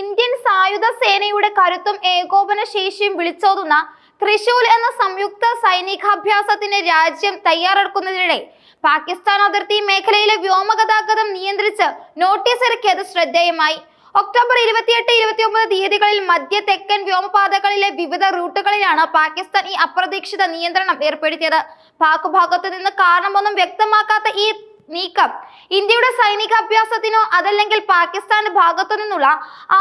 Indian സായുധ സേനയുടെ കരുത്തും ഏകോപന ശേഷിയും വിളിച്ചോതുന്ന ത്രിശൂൽ എന്ന സംയുക്ത സൈനികാഭ്യാസത്തിന് രാജ്യം തയ്യാറെടുക്കുന്നതിനിടെ പാകിസ്ഥാൻ അതിർത്തി മേഖലയിലെ വ്യോമഗതാഗതം നിയന്ത്രിച്ച് നോട്ടീസ് ഇറക്കിയത് ശ്രദ്ധേയമായി. ഒക്ടോബർ ഇരുപത്തിയെട്ട് ഇരുപത്തിയൊമ്പത് തീയതികളിൽ മധ്യ തെക്കൻ വ്യോമപാതകളിലെ വിവിധ റൂട്ടുകളിലാണ് പാകിസ്ഥാൻ ഈ അപ്രതീക്ഷിത നിയന്ത്രണം ഏർപ്പെടുത്തിയത്. പാക് ഭാഗത്തു നിന്ന് കാരണമൊന്നും വ്യക്തമാക്കാത്ത ഈ നീക്കം. ഇന്ത്യയുടെ സൈനിക അഭ്യാസത്തിനോ അതല്ലെങ്കിൽ പാകിസ്ഥാന്റെ ഭാഗത്തു നിന്നുള്ള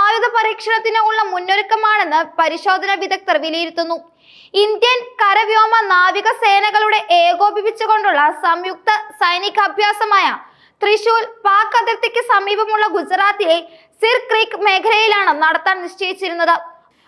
ആയുധ പരീക്ഷണത്തിനോ ഉള്ള മുന്നൊരുക്കമാണെന്ന് പരിശോധന വിദഗ്ധർ വിലയിരുത്തുന്നു. ഇന്ത്യൻ കരവ്യോമ നാവിക സേനകളുടെ ഏകോപിപ്പിച്ചുകൊണ്ടുള്ള സംയുക്ത സൈനിക അഭ്യാസമായ തൃശൂർ പാക് അതിർത്തിക്ക് സമീപമുള്ള ഗുജറാത്തിലെ സിർ ക്രീക്ക് മേഖലയിലാണ് നടത്താൻ നിശ്ചയിച്ചിരുന്നത്.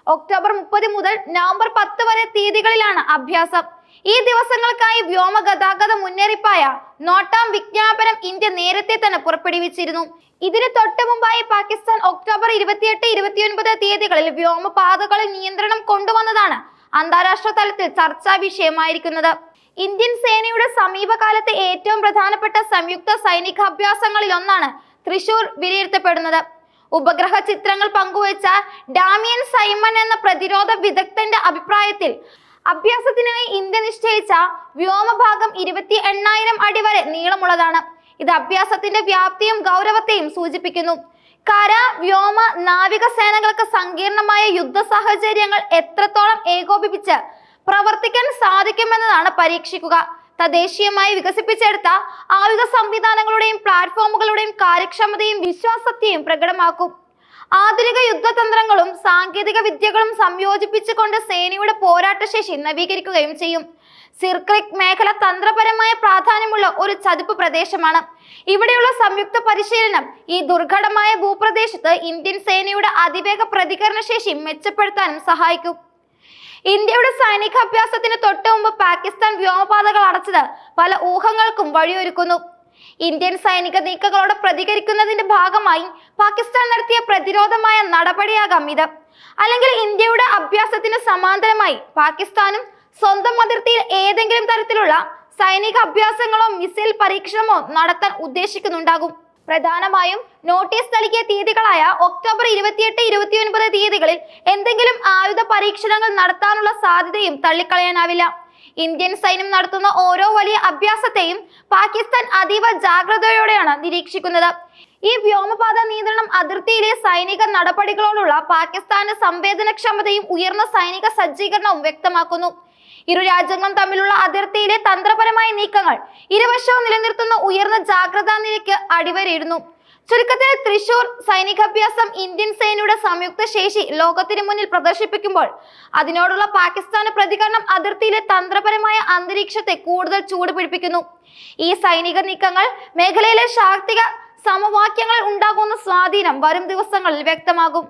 ഒക്ടോബർ മുപ്പത് മുതൽ നവംബർ പത്ത് വരെ തീയതികളിലാണ് അഭ്യാസം. ഈ ദിവസങ്ങൾക്കായി വ്യോമ ഗതാഗത മുന്നറിയിപ്പായ നോട്ടാം വിജ്ഞാപനം ഇന്ത്യ നേരത്തെ തന്നെ പുറപ്പെടുവിച്ചിരുന്നു. ഇതിന് തൊട്ട് മുമ്പായി പാകിസ്ഥാൻ ഒക്ടോബർ ഇരുപത്തിയെട്ട് ഇരുപത്തിയൊൻപത് തീയതികളിൽ വ്യോമപാതകളിൽ നിയന്ത്രണം കൊണ്ടുവന്നതാണ് അന്താരാഷ്ട്ര തലത്തിൽ ചർച്ചാ വിഷയമായിരിക്കുന്നത്. ഇന്ത്യൻ സേനയുടെ സമീപകാലത്തെ ഏറ്റവും പ്രധാനപ്പെട്ട സംയുക്ത സൈനികാഭ്യാസങ്ങളിൽ ഒന്നാണ് തൃശൂർ വിലയിരുത്തപ്പെടുന്നത്. ഉപഗ്രഹ ചിത്രങ്ങൾ പങ്കുവച്ച ഡാമിയൻ സൈമൺ എന്ന പ്രതിരോധ വിദഗ്ധന്റെ അഭിപ്രായത്തിൽ അഭ്യാസത്തിനായി ഇന്ത്യ നിശ്ചയിച്ച വ്യോമഭാഗം ഇരുപത്തി എണ്ണായിരം അടി വരെ നീളമുള്ളതാണ്. ഇത് അഭ്യാസത്തിന്റെ വ്യാപ്തിയും ഗൗരവത്തെയും സൂചിപ്പിക്കുന്നു. കര വ്യോമ നാവിക സേനകൾക്ക് സങ്കീർണമായ യുദ്ധ സാഹചര്യങ്ങൾ എത്രത്തോളം ഏകോപിപ്പിച്ച് പ്രവർത്തിക്കാൻ സാധിക്കുമെന്നതാണ് പരീക്ഷിക്കുക. തദ്ദേശീയമായി വികസിപ്പിച്ചെടുത്ത ആയുധ സംവിധാനങ്ങളുടെയും പ്ലാറ്റ്ഫോമുകളുടെയും കാര്യക്ഷമതയും വിശ്വാസത്തെയും പ്രകടമാക്കും. ആധുനിക യുദ്ധതന്ത്രങ്ങളും സാങ്കേതിക വിദ്യകളും സംയോജിപ്പിച്ചുകൊണ്ട് സേനയുടെ പോരാട്ടശേഷി നവീകരിക്കുകയും ചെയ്യും. സിർക്രിക് മേഖല തന്ത്രപരമായ പ്രാധാന്യമുള്ള ഒരു ചതുപ്പ് പ്രദേശമാണ്. ഇവിടെയുള്ള സംയുക്ത പരിശീലനം ഈ ദുർഘടമായ ഭൂപ്രദേശത്ത് ഇന്ത്യൻ സേനയുടെ അതിവേഗ പ്രതികരണ ശേഷി മെച്ചപ്പെടുത്താനും സഹായിക്കും. ഇന്ത്യയുടെ സൈനികാഭ്യാസത്തിന് തൊട്ടു മുമ്പ് പാകിസ്ഥാൻ വ്യോമപാതകൾ അടച്ചത് പല ഊഹങ്ങൾക്കും വഴിയൊരുക്കുന്നു. ഇന്ത്യൻ സൈനിക നീക്കങ്ങളോട് പ്രതികരിക്കുന്നതിന്റെ ഭാഗമായി പാകിസ്ഥാൻ നടത്തിയ പ്രതിരോധമായ നടപടിയാകാം ഇത്. അല്ലെങ്കിൽ ഇന്ത്യയുടെ അഭ്യാസത്തിന് സമാന്തരമായി പാകിസ്ഥാനും സ്വന്തം അതിർത്തിയിൽ ഏതെങ്കിലും തരത്തിലുള്ള സൈനിക അഭ്യാസങ്ങളോ മിസൈൽ പരീക്ഷണമോ നടത്താൻ ഉദ്ദേശിക്കുന്നുണ്ടാകും. പ്രധാനമായും നോട്ടീസ് നൽകിയ തീയതികളായ ഒക്ടോബർ ഇരുപത്തിയെട്ട് ഇരുപത്തിയൊൻപത് തീയതികളിൽ എന്തെങ്കിലും ആയുധ പരീക്ഷണങ്ങൾ നടത്താനുള്ള സാധ്യതയും തള്ളിക്കളയാനാവില്ല. ഇന്ത്യൻ സൈന്യം നടത്തുന്ന ഓരോ വലിയ അഭ്യാസത്തെയും പാകിസ്ഥാൻ അതീവ ജാഗ്രതയോടെയാണ് നിരീക്ഷിക്കുന്നത്. ഈ വ്യോമപാത നിയന്ത്രണം അതിർത്തിയിലെ സൈനിക നടപടികളോടുള്ള പാകിസ്ഥാന്റെ സംവേദനക്ഷമതയും ഉയർന്ന സൈനിക സജ്ജീകരണവും വ്യക്തമാക്കുന്നു. ഇരു രാജ്യങ്ങളും തമ്മിലുള്ള അതിർത്തിയിലെ തന്ത്രപരമായ നീക്കങ്ങൾ ഇരുവശവും നിലനിർത്തുന്ന ഉയർന്ന ജാഗ്രതാ നിലയ്ക്ക് അടിവരയിടുന്നു. ചുരുക്കത്തിൽ തൃശൂർ സൈനികാഭ്യാസം ഇന്ത്യൻ സേനയുടെ സംയുക്ത ശേഷി ലോകത്തിന് മുന്നിൽ പ്രദർശിപ്പിക്കുമ്പോൾ അതിനോടുള്ള പാകിസ്ഥാന്റെ പ്രതികരണം അതിർത്തിയിലെ തന്ത്രപരമായ അന്തരീക്ഷത്തെ കൂടുതൽ ചൂട് പിടിപ്പിക്കുന്നു. ഈ സൈനിക നീക്കങ്ങൾ മേഖലയിലെ ശാക്തിക സമവാക്യങ്ങൾ ഉണ്ടാകുന്ന സ്വാധീനം വരും ദിവസങ്ങളിൽ വ്യക്തമാകും.